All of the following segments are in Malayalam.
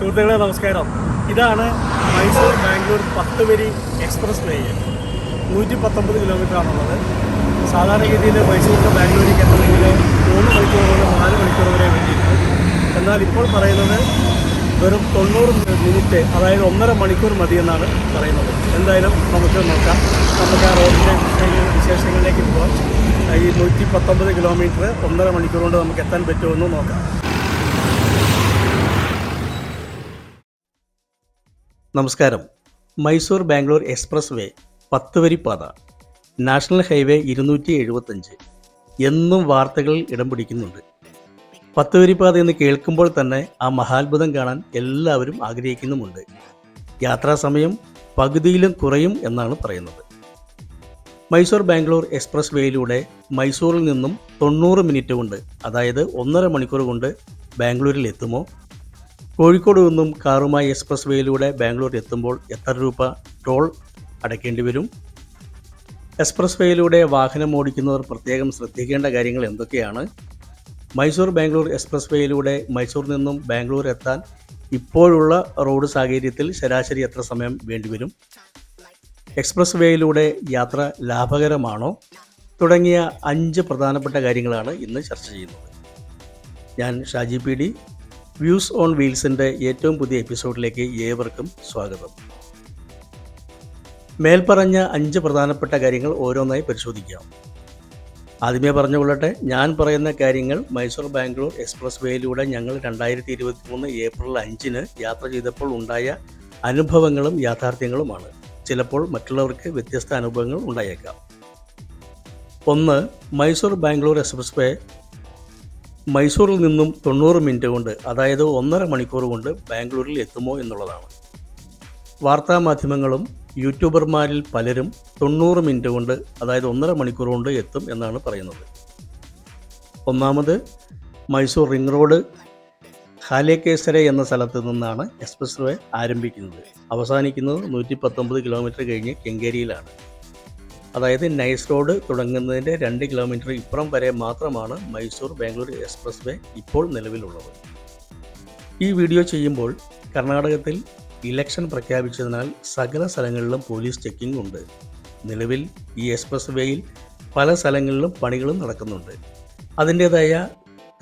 സുഹൃത്തുക്കളെ നമസ്കാരം. ഇതാണ് മൈസൂർ ബാംഗ്ലൂർ പത്ത് വരി എക്സ്പ്രസ് വേ നൂറ്റി പത്തൊമ്പത് കിലോമീറ്റർ ആണുള്ളത് സാധാരണഗതിയിൽ നിന്ന് ബാംഗ്ലൂരിലേക്ക് എത്തണമെങ്കിൽ മൂന്ന് മണിക്കൂർ മുതൽ നാല് മണിക്കൂർ വരെ വേണ്ടിയിരുന്നു എന്നാൽ ഇപ്പോൾ പറയുന്നത് വെറും തൊണ്ണൂറ് മിനിറ്റ് അതായത് ഒന്നര മണിക്കൂർ മതിയെന്നാണ് പറയുന്നത്. എന്തായാലും നമുക്ക് നോക്കാം. നമുക്ക് ആ റോഡിന്റെ വിശേഷങ്ങളിലേക്ക് പോകാം ഈ നൂറ്റി പത്തൊമ്പത് കിലോമീറ്റർ ഒന്നര മണിക്കൂർ കൊണ്ട് നമുക്ക് എത്താൻ പറ്റുമെന്ന് നോക്കാം. നമസ്കാരം. മൈസൂർ ബാംഗ്ലൂർ എക്സ്പ്രസ് വേ പത്ത് വരി പാത നാഷണൽ ഹൈവേ ഇരുന്നൂറ്റി എഴുപത്തഞ്ച് എന്നും വാർത്തകളിൽ ഇടം പിടിക്കുന്നുണ്ട്. പത്ത് വരി പാത എന്ന് കേൾക്കുമ്പോൾ തന്നെ ആ മഹാത്ഭുതം കാണാൻ എല്ലാവരും ആഗ്രഹിക്കുന്നുമുണ്ട്. യാത്രാ സമയം പകുതിയിലും കുറയും എന്നാണ് പറയുന്നത്. മൈസൂർ ബാംഗ്ലൂർ എക്സ്പ്രസ് വേയിലൂടെ മൈസൂറിൽ നിന്നും തൊണ്ണൂറ് മിനിറ്റ് കൊണ്ട് അതായത് ഒന്നര മണിക്കൂർ കൊണ്ട് ബാംഗ്ലൂരിൽ എത്തുമോ കോഴിക്കോട് നിന്നും കാറുമായി എക്സ്പ്രസ് വേയിലൂടെ ബാംഗ്ലൂർ എത്തുമ്പോൾ എത്ര രൂപ ടോൾ അടയ്ക്കേണ്ടി വരും? എക്സ്പ്രസ് വേയിലൂടെ വാഹനം ഓടിക്കുന്നവർ പ്രത്യേകം ശ്രദ്ധിക്കേണ്ട കാര്യങ്ങൾ എന്തൊക്കെയാണ്? മൈസൂർ ബാംഗ്ലൂർ എക്സ്പ്രസ് വേയിലൂടെ മൈസൂർ നിന്നും ബാംഗ്ലൂർ എത്താൻ ഇപ്പോഴുള്ള റോഡ് സാഹചര്യത്തിൽ ശരാശരി എത്ര സമയം വേണ്ടിവരും? എക്സ്പ്രസ് വേയിലൂടെ യാത്ര ലാഭകരമാണോ? തുടങ്ങിയ അഞ്ച് പ്രധാനപ്പെട്ട കാര്യങ്ങളാണ് ഇന്ന് ചർച്ച ചെയ്യുന്നത്. ഞാൻ Shaji P D views on വീൽസിന്റെ ഏറ്റവും പുതിയ എപ്പിസോഡിലേക്ക് ഏവർക്കും സ്വാഗതം. മേൽപ്പറഞ്ഞ അഞ്ച് പ്രധാനപ്പെട്ട കാര്യങ്ങൾ ഓരോന്നായി പരിശോധിക്കാം. ആദ്യമേ പറഞ്ഞുകൊള്ളട്ടെ ഞാൻ പറയുന്ന കാര്യങ്ങൾ മൈസൂർ ബാംഗ്ലൂർ എക്സ്പ്രസ് വേയിലൂടെ ഞങ്ങൾ രണ്ടായിരത്തി ഇരുപത്തി മൂന്ന് ഏപ്രിൽ അഞ്ചിന് യാത്ര ചെയ്തപ്പോൾ ഉണ്ടായ അനുഭവങ്ങളും യാഥാർത്ഥ്യങ്ങളുമാണ്. ചിലപ്പോൾ മറ്റുള്ളവർക്ക് വ്യത്യസ്ത അനുഭവങ്ങൾ ഉണ്ടായേക്കാം. ഒന്ന് മൈസൂർ ബാംഗ്ലൂർ എക്സ്പ്രസ് വേ മൈസൂരിൽ നിന്നും തൊണ്ണൂറ് മിനിറ്റ് കൊണ്ട് അതായത് ഒന്നര മണിക്കൂർ കൊണ്ട് ബാംഗ്ലൂരിൽ എത്തുമോ എന്നുള്ളതാണ്. വാർത്താമാധ്യമങ്ങളും യൂട്യൂബർമാരിൽ പലരും തൊണ്ണൂറ് മിനിറ്റ് കൊണ്ട് അതായത് ഒന്നര മണിക്കൂർ കൊണ്ട് എത്തും എന്നാണ് പറയുന്നത്. ഒന്നാമത് മൈസൂർ റിംഗ് റോഡ് ഹാലേക്കേസര എന്ന സ്ഥലത്ത് നിന്നാണ് എക്സ്പ്രസ് വേ ആരംഭിക്കുന്നത്. അവസാനിക്കുന്നത് നൂറ്റി പത്തൊമ്പത് കിലോമീറ്റർ കഴിഞ്ഞ് കെങ്കേരിയിലാണ്. അതായത് നൈസ് റോഡ് തുടങ്ങുന്നതിന്റെ രണ്ട് കിലോമീറ്റർ ഇപ്പുറം വരെ മാത്രമാണ് മൈസൂർ ബാംഗ്ലൂർ എക്സ്പ്രസ് വേ ഇപ്പോൾ നിലവിലുള്ളത്. ഈ വീഡിയോ ചെയ്യുമ്പോൾ കർണാടകത്തിൽ ഇലക്ഷൻ പ്രഖ്യാപിച്ചതിനാൽ സകല സ്ഥലങ്ങളിലും പോലീസ് ചെക്കിംഗ് ഉണ്ട്. നിലവിൽ ഈ എക്സ്പ്രസ് വേയിൽ പല സ്ഥലങ്ങളിലും പണികളും നടക്കുന്നുണ്ട്. അതിന്റേതായ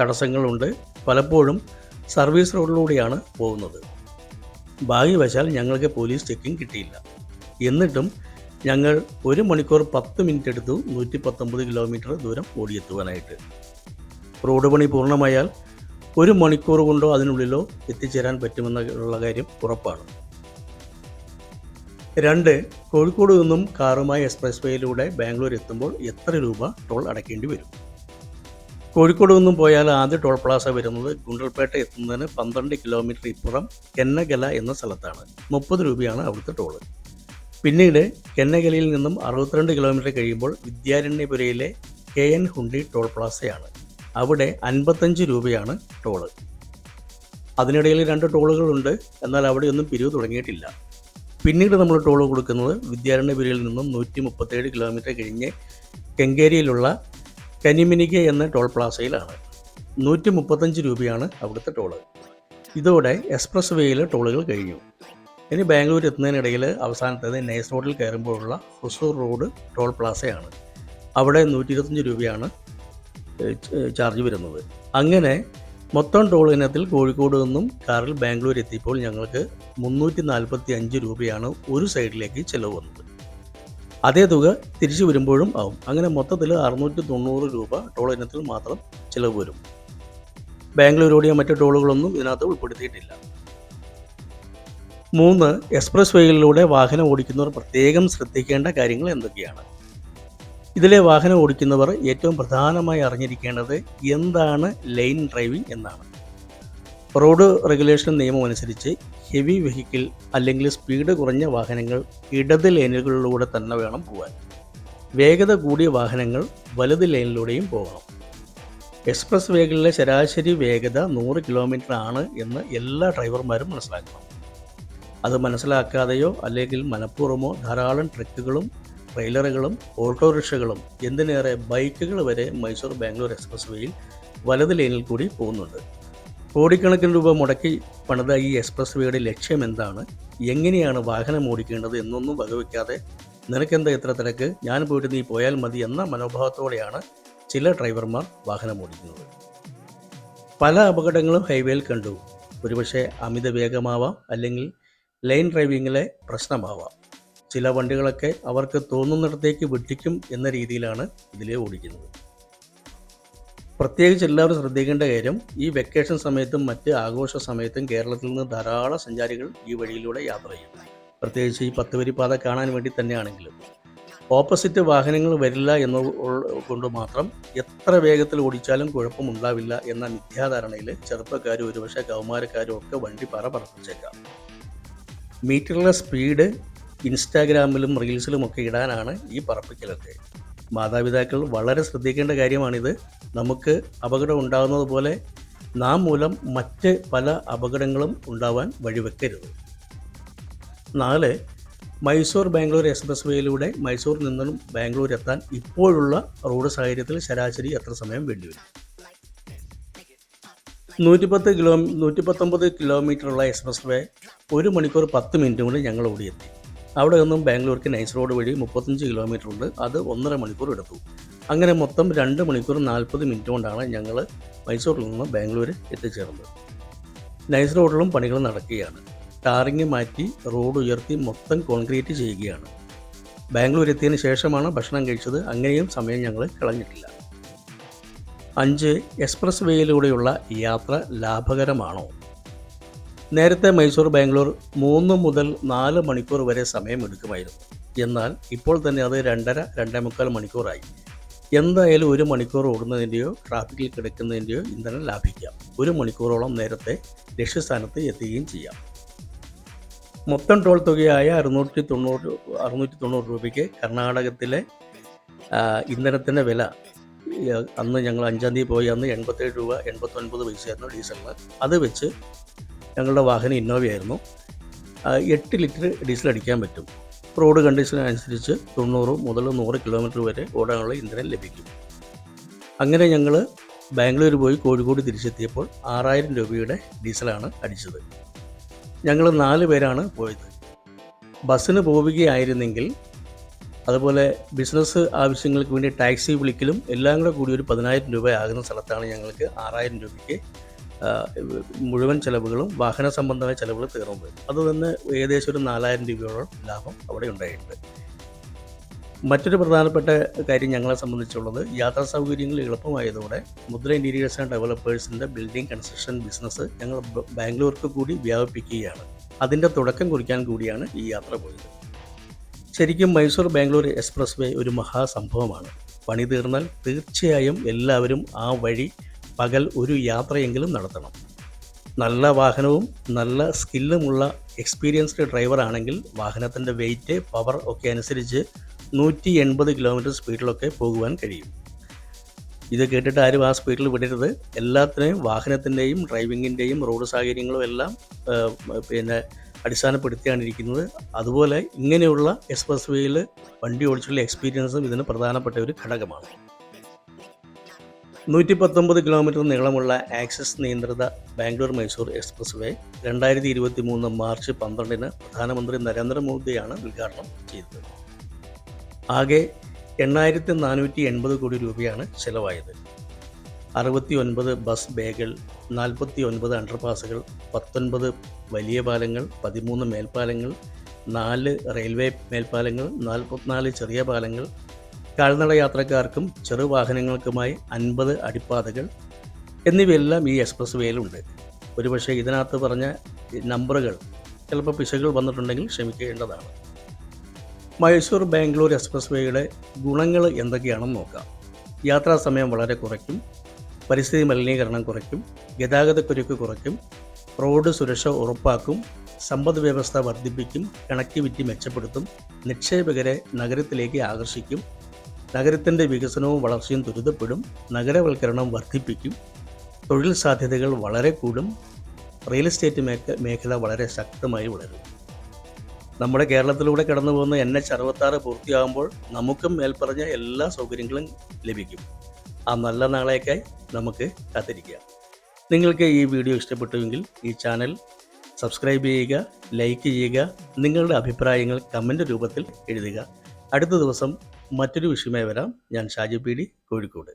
തടസ്സങ്ങളുണ്ട്. പലപ്പോഴും സർവീസ് റോഡിലൂടെയാണ് പോകുന്നത്. ഭാഗ്യവശാൽ ഞങ്ങൾക്ക് പോലീസ് ചെക്കിംഗ് കിട്ടിയില്ല. എന്നിട്ടും ഞങ്ങൾ ഒരു മണിക്കൂർ പത്ത് മിനിറ്റ് എടുത്തു നൂറ്റി പത്തൊമ്പത് കിലോമീറ്റർ ദൂരം ഓടിയെത്തുവാനായിട്ട്. റോഡ് പണി പൂർണമായാൽ ഒരു മണിക്കൂർ കൊണ്ടോ അതിനുള്ളിലോ എത്തിച്ചേരാൻ പറ്റുമെന്നുള്ള കാര്യം ഉറപ്പാണ്. രണ്ട് കോഴിക്കോട് നിന്നും കാറുമായി എക്സ്പ്രസ് വേയിലൂടെ ബാംഗ്ലൂർ എത്തുമ്പോൾ എത്ര രൂപ ടോൾ അടയ്ക്കേണ്ടി വരും? കോഴിക്കോട് നിന്നും പോയാൽ ആദ്യ ടോൾ പ്ലാസ വരുന്നത് ഗുണ്ടൽപേട്ട എത്തുന്നതിന് പന്ത്രണ്ട് കിലോമീറ്റർ ഇപ്പുറം കെന്നഗല എന്ന സ്ഥലത്താണ്. മുപ്പത് രൂപയാണ് അവിടുത്തെ ടോൾ. പിന്നീട് കെന്നകലിയിൽ നിന്നും അറുപത്തിരണ്ട് കിലോമീറ്റർ കഴിയുമ്പോൾ വിദ്യാരണ്യപുരയിലെ കെ എൻ ഹുണ്ടി ടോൾ പ്ലാസയാണ്. അവിടെ അൻപത്തഞ്ച് രൂപയാണ് ടോൾ. അതിനിടയിൽ രണ്ട് ടോളുകളുണ്ട്. എന്നാൽ അവിടെയൊന്നും പിരിവ് തുടങ്ങിയിട്ടില്ല. പിന്നീട് നമ്മൾ ടോൾ കൊടുക്കുന്നത് വിദ്യാരണ്യപുരയിൽ നിന്നും നൂറ്റി മുപ്പത്തേഴ് കിലോമീറ്റർ കഴിഞ്ഞ് കെങ്കേരിയിലുള്ള കനിമിനിക എന്ന ടോൾ പ്ലാസയിലാണ്. നൂറ്റി മുപ്പത്തഞ്ച് രൂപയാണ് അവിടുത്തെ ടോൾ. ഇതോടെ എക്സ്പ്രസ് വേയിലെ ടോളുകൾ കഴിഞ്ഞു. ഇനി ബാംഗ്ലൂർ എത്തുന്നതിനിടയിൽ അവസാനത്തേത് നൈസ് റോഡിൽ കയറുമ്പോഴുള്ള ഹുസൂർ റോഡ് ടോൾ പ്ലാസയാണ്. അവിടെ നൂറ്റി ഇരുപത്തഞ്ച് രൂപയാണ് ചാർജ് വരുന്നത്. അങ്ങനെ മൊത്തം ടോൾ ഇനത്തിൽ കോഴിക്കോട് നിന്നും കാറിൽ ബാംഗ്ലൂർ എത്തിയപ്പോൾ ഞങ്ങൾക്ക് മുന്നൂറ്റി നാൽപ്പത്തി അഞ്ച് രൂപയാണ് ഒരു സൈഡിലേക്ക് ചിലവ് വന്നത്. അതേ തുക തിരിച്ചു വരുമ്പോഴും ആവും. അങ്ങനെ മൊത്തത്തിൽ അറുന്നൂറ്റി തൊണ്ണൂറ് രൂപ ടോൾ ഇനത്തിൽ മാത്രം ചിലവ് വരും. ബാംഗ്ലൂരോടിയ മറ്റു ടോളുകളൊന്നും ഇതിനകത്ത് ഉൾപ്പെടുത്തിയിട്ടില്ല. മൂന്ന് എക്സ്പ്രസ് വേയിലൂടെ വാഹനം ഓടിക്കുന്നവർ പ്രത്യേകം ശ്രദ്ധിക്കേണ്ട കാര്യങ്ങൾ എന്തൊക്കെയാണ്? ഇതിലെ വാഹനം ഓടിക്കുന്നവർ ഏറ്റവും പ്രധാനമായി അറിഞ്ഞിരിക്കേണ്ടത് എന്താണ് ലൈൻ ഡ്രൈവിംഗ് എന്നാണ്. റോഡ് റെഗുലേഷൻ നിയമം അനുസരിച്ച് ഹെവി വെഹിക്കിൾ അല്ലെങ്കിൽ സ്പീഡ് കുറഞ്ഞ വാഹനങ്ങൾ ഇടത് ലൈനുകളിലൂടെ തന്നെ വേണം പോകാൻ. വേഗത കൂടിയ വാഹനങ്ങൾ വലത് ലൈനിലൂടെയും പോകണം. എക്സ്പ്രസ് വേകളിലെ ശരാശരി വേഗത നൂറ് കിലോമീറ്റർ ആണ് എന്ന് എല്ലാ ഡ്രൈവർമാരും മനസ്സിലാക്കണം. അത് മനസ്സിലാക്കാതെയോ അല്ലെങ്കിൽ മനഃപൂർവമോ ധാരാളം ട്രക്കുകളും ട്രെയിലറുകളും ഓട്ടോറിക്ഷകളും എന്തിനേറെ ബൈക്കുകൾ വരെ മൈസൂർ ബാംഗ്ലൂർ എക്സ്പ്രസ് വേയിൽ വലത് ലൈനിൽ കൂടി പോകുന്നുണ്ട്. കോടിക്കണക്കിന് രൂപ മുടക്കി പണിത ഈ എക്സ്പ്രസ് വേയുടെ ലക്ഷ്യം എന്താണ്? എങ്ങനെയാണ് വാഹനം ഓടിക്കേണ്ടത് എന്നൊന്നും വകവയ്ക്കാതെ നിനക്കെന്താ ഇത്ര തിരക്ക്? ഞാൻ പോയിട്ട് നീ പോയാൽ മതി എന്ന മനോഭാവത്തോടെയാണ് ചില ഡ്രൈവർമാർ വാഹനം ഓടിക്കുന്നത്. പല അപകടങ്ങളും ഹൈവേയിൽ കണ്ടു. ഒരുപക്ഷെ അമിത വേഗമാവാം അല്ലെങ്കിൽ ലൈൻ ഡ്രൈവിങ്ങിലെ പ്രശ്നമാവാം. ചില വണ്ടികളൊക്കെ അവർക്ക് തോന്നുന്നിടത്തേക്ക് വെട്ടിക്കും എന്ന രീതിയിലാണ് ഇതിലെ ഓടിക്കുന്നത്. പ്രത്യേകിച്ച് എല്ലാവരും ശ്രദ്ധിക്കേണ്ട കാര്യം ഈ വെക്കേഷൻ സമയത്തും മറ്റ് ആഘോഷ സമയത്തും കേരളത്തിൽ നിന്ന് ധാരാളം സഞ്ചാരികൾ ഈ വഴിയിലൂടെ യാത്ര ചെയ്യും. പ്രത്യേകിച്ച് ഈ പത്ത് പാത കാണാൻ വേണ്ടി തന്നെയാണെങ്കിലും. ഓപ്പോസിറ്റ് വാഹനങ്ങൾ വരില്ല എന്ന് കൊണ്ട് മാത്രം എത്ര വേഗത്തിൽ ഓടിച്ചാലും കുഴപ്പമുണ്ടാവില്ല എന്ന മിഥ്യാധാരണയിൽ ചെറുപ്പക്കാരും ഒരുപക്ഷെ കൗമാരക്കാരും ഒക്കെ വണ്ടി പറ പറപ്പിച്ചേക്കാം. മീറ്ററിലെ സ്പീഡ് ഇൻസ്റ്റാഗ്രാമിലും റീൽസിലും ഒക്കെ ഇടാനാണ് ഈ പറപ്പിക്കലൊക്കെ. മാതാപിതാക്കൾ വളരെ ശ്രദ്ധിക്കേണ്ട കാര്യമാണിത്. നമുക്ക് അപകടം ഉണ്ടാകുന്നത് പോലെ നാം മൂലം മറ്റ് പല അപകടങ്ങളും ഉണ്ടാവാൻ വഴിവെക്കരുത്. നാല് മൈസൂർ ബാംഗ്ലൂർ എക്സ്പ്രസ് വേയിലൂടെ മൈസൂരിൽ നിന്നും ബാംഗ്ലൂർ എത്താൻ ഇപ്പോഴുള്ള റോഡ് സാഹചര്യത്തിൽ ശരാശരി എത്ര സമയം വേണ്ടിവരും? നൂറ്റിപ്പത്ത് കിലോ നൂറ്റിപ്പത്തൊമ്പത് കിലോമീറ്ററുള്ള എക്സ്പ്രസ് വേ ഒരു മണിക്കൂർ പത്ത് മിനിറ്റ് കൊണ്ട് ഞങ്ങൾ ഓടിയെത്തി. അവിടെ നിന്നും ബാംഗ്ലൂർക്ക് നൈസ് റോഡ് വഴി മുപ്പത്തഞ്ച് കിലോമീറ്റർ ഉണ്ട് അത് ഒന്നര മണിക്കൂർ എടുത്തു. അങ്ങനെ മൊത്തം രണ്ട് മണിക്കൂർ നാൽപ്പത് മിനിറ്റ് കൊണ്ടാണ് ഞങ്ങൾ മൈസൂരിൽ നിന്ന് ബാംഗ്ലൂർ എത്തിച്ചേർന്നത്. നൈസ് റോഡിലും പണികൾ നടക്കുകയാണ്. ടാറിങ് മാറ്റി റോഡ് ഉയർത്തി മൊത്തം കോൺക്രീറ്റ് ചെയ്യുകയാണ്. ബാംഗ്ലൂർ എത്തിയതിന് ശേഷമാണ് ഭക്ഷണം കഴിച്ചത്. അങ്ങനെയും സമയം ഞങ്ങൾ കളഞ്ഞിട്ടില്ല. അഞ്ച് എക്സ്പ്രസ് വേയിലൂടെയുള്ള യാത്ര ലാഭകരമാണോ? നേരത്തെ മൈസൂർ ബാംഗ്ലൂർ മൂന്ന് മുതൽ നാല് മണിക്കൂർ വരെ സമയമെടുക്കുമായിരുന്നു. എന്നാൽ ഇപ്പോൾ തന്നെ അത് രണ്ടര രണ്ടേ മുക്കാൽ മണിക്കൂറായി. എന്തായാലും ഒരു മണിക്കൂർ ഓടുന്നതിന്റെയോ ട്രാഫിക്കിൽ കിടക്കുന്നതിന്റെയോ ഇന്ധനം ലാഭിക്കാം. ഒരു മണിക്കൂറോളം നേരത്തെ ലക്ഷ്യസ്ഥാനത്ത് എത്തുകയും ചെയ്യാം. മൊത്തം ടോൾ തുകയായ അറുന്നൂറ്റി തൊണ്ണൂറ് അറുന്നൂറ്റി തൊണ്ണൂറ് രൂപയ്ക്ക് കർണാടകത്തിലെ ഇന്ധനത്തിന്റെ വില അന്ന് ഞങ്ങൾ അഞ്ചാം തീയതി പോയി. അന്ന് എൺപത്തേഴ് രൂപ എൺപത്തൊൻപത് പൈസയായിരുന്നു ഡീസലിന്. അത് വെച്ച് ഞങ്ങളുടെ വാഹനം ഇന്നോവയായിരുന്നു എട്ട് ലിറ്റർ ഡീസൽ അടിക്കാൻ പറ്റും. റോഡ് കണ്ടീഷൻ അനുസരിച്ച് തൊണ്ണൂറ് മുതൽ നൂറ് കിലോമീറ്റർ വരെ ഓടാനുള്ള ഇന്ധനം ലഭിക്കും. അങ്ങനെ ഞങ്ങൾ ബാംഗ്ലൂർ പോയി കോഴിക്കോട് തിരിച്ചെത്തിയപ്പോൾ ആറായിരം രൂപയുടെ ഡീസലാണ് അടിച്ചത്. ഞങ്ങൾ നാല് പേരാണ് പോയത്. ബസ്സിന് പോവുകയായിരുന്നെങ്കിൽ അതുപോലെ ബിസിനസ് ആവശ്യങ്ങൾക്ക് വേണ്ടി ടാക്സി വിളിക്കലും എല്ലാം കൂടെ കൂടി ഒരു പതിനായിരം രൂപ ആകുന്ന സ്ഥലത്താണ് ഞങ്ങൾക്ക് ആറായിരം രൂപയ്ക്ക് മുഴുവൻ ചിലവുകളും വാഹന സംബന്ധമായ ചെലവുകൾ തീർന്നത് അത് തന്നെ ഏകദേശം ഒരു നാലായിരം രൂപയോളം ലാഭം അവിടെ ഉണ്ടായിട്ടുണ്ട്. മറ്റൊരു പ്രധാനപ്പെട്ട കാര്യം ഞങ്ങളെ സംബന്ധിച്ചുള്ളത് യാത്രാ സൗകര്യങ്ങൾ എളുപ്പമായതോടെ മുദ്ര ഇന്റീരിയേഴ്സ് ആൻഡ് ഡെവലപ്പേഴ്സിന്റെ ബിൽഡിംഗ് കൺസ്ട്രക്ഷൻ ബിസിനസ് ഞങ്ങൾ ബാംഗ്ലൂർക്ക് കൂടി വ്യാപിപ്പിക്കുകയാണ്. അതിന്റെ തുടക്കം കുറിക്കാൻ കൂടിയാണ് ഈ യാത്ര പോയത്. ശരിക്കും മൈസൂർ ബാംഗ്ലൂർ എക്സ്പ്രസ് വേ ഒരു മഹാസംഭവമാണ്. പണി തീർന്നാൽ തീർച്ചയായും എല്ലാവരും ആ വഴി പകൽ ഒരു യാത്രയെങ്കിലും നടത്തണം. നല്ല വാഹനവും നല്ല സ്കില്ലുമുള്ള എക്സ്പീരിയൻസ്ഡ് ഡ്രൈവർ ആണെങ്കിൽ വാഹനത്തിന്റെ വെയിറ്റ് പവർ ഒക്കെ അനുസരിച്ച് നൂറ്റി എൺപത് കിലോമീറ്റർ സ്പീഡിലൊക്കെ പോകുവാൻ കഴിയും. ഇത് കേട്ടിട്ട് ആരും ആ സ്പീഡിൽ വിടരുത്. എല്ലാത്തിനെയും വാഹനത്തിന്റെയും ഡ്രൈവിങ്ങിന്റെയും റോഡ് സാഹചര്യങ്ങളും എല്ലാം പിന്നെ അടിസ്ഥാനപ്പെടുത്തിയാണ് ഇരിക്കുന്നത്. അതുപോലെ ഇങ്ങനെയുള്ള എക്സ്പ്രസ് വേയിൽ വണ്ടി ഓടിച്ചുള്ള എക്സ്പീരിയൻസും ഇതിന് പ്രധാനപ്പെട്ട ഒരു ഘടകമാണ്. നൂറ്റി പത്തൊമ്പത് കിലോമീറ്റർ നീളമുള്ള ആക്സസ് നിയന്ത്രിത ബാംഗ്ലൂർ മൈസൂർ എക്സ്പ്രസ് വേ രണ്ടായിരത്തി ഇരുപത്തി മൂന്ന് മാർച്ച് പന്ത്രണ്ടിന് പ്രധാനമന്ത്രി നരേന്ദ്രമോദിയാണ് ഉദ്ഘാടനം ചെയ്തത്. ആകെ എണ്ണായിരത്തി നാനൂറ്റി എൺപത് കോടി രൂപയാണ് ചെലവായത്. അറുപത്തി ഒൻപത് ബസ് ബേകൾ നാൽപ്പത്തി ഒൻപത് അണ്ടർപാസുകൾ പത്തൊൻപത് വലിയ പാലങ്ങൾ പതിമൂന്ന് മേൽപ്പാലങ്ങൾ നാല് റെയിൽവേ മേൽപ്പാലങ്ങൾ നാൽപ്പത്തിനാല് ചെറിയ പാലങ്ങൾ. കാൽനട യാത്രക്കാർക്കും ചെറുവാഹനങ്ങൾക്കുമായി അൻപത് അടിപ്പാതകൾ എന്നിവയെല്ലാം ഈ എക്സ്പ്രസ് വേയിലുണ്ട് ഒരുപക്ഷെ ഇതിനകത്ത് പറഞ്ഞ നമ്പറുകൾ ചിലപ്പോൾ പിശകുകൾ വന്നിട്ടുണ്ടെങ്കിൽ ക്ഷമിക്കേണ്ടതാണ്. മൈസൂർ ബാംഗ്ലൂർ എക്സ്പ്രസ് വേയുടെ ഗുണങ്ങൾ എന്തൊക്കെയാണെന്ന് നോക്കാം. യാത്രാ സമയം വളരെ കുറയ്ക്കും. പരിസ്ഥിതി മലിനീകരണം കുറയ്ക്കും ഗതാഗതക്കുരുക്ക് കുറയ്ക്കും റോഡ് സുരക്ഷ ഉറപ്പാക്കും സമ്പദ് വ്യവസ്ഥ വർദ്ധിപ്പിക്കും കണക്ടിവിറ്റി മെച്ചപ്പെടുത്തും നിക്ഷേപകരെ നഗരത്തിലേക്ക് ആകർഷിക്കും നഗരത്തിന്റെ വികസനവും വളർച്ചയും ത്വരിതപ്പെടും നഗരവൽക്കരണം വർദ്ധിപ്പിക്കും തൊഴിൽ സാധ്യതകൾ വളരെ കൂടും റിയൽ എസ്റ്റേറ്റ് മേഖ മേഖല വളരെ ശക്തമായി വളരും. നമ്മുടെ കേരളത്തിലൂടെ കടന്നു പോകുന്ന എൻ എച്ച് അറുപത്താറ് പൂർത്തിയാകുമ്പോൾ നമുക്കും മേൽപ്പറഞ്ഞ എല്ലാ സൗകര്യങ്ങളും ലഭിക്കും. ആ നല്ല നാളേക്കായി നമുക്ക് കാത്തിരിക്കാം നിങ്ങൾക്ക് ഈ വീഡിയോ ഇഷ്ടപ്പെട്ടുവെങ്കിൽ ഈ ചാനൽ സബ്സ്ക്രൈബ് ചെയ്യുക ലൈക്ക് ചെയ്യുക നിങ്ങളുടെ അഭിപ്രായങ്ങൾ കമന്റ് രൂപത്തിൽ എഴുതുക. അടുത്ത ദിവസം മറ്റൊരു വിഷയമായി വരാം. ഞാൻ ഷാജി പി ഡി കോഴിക്കോട്.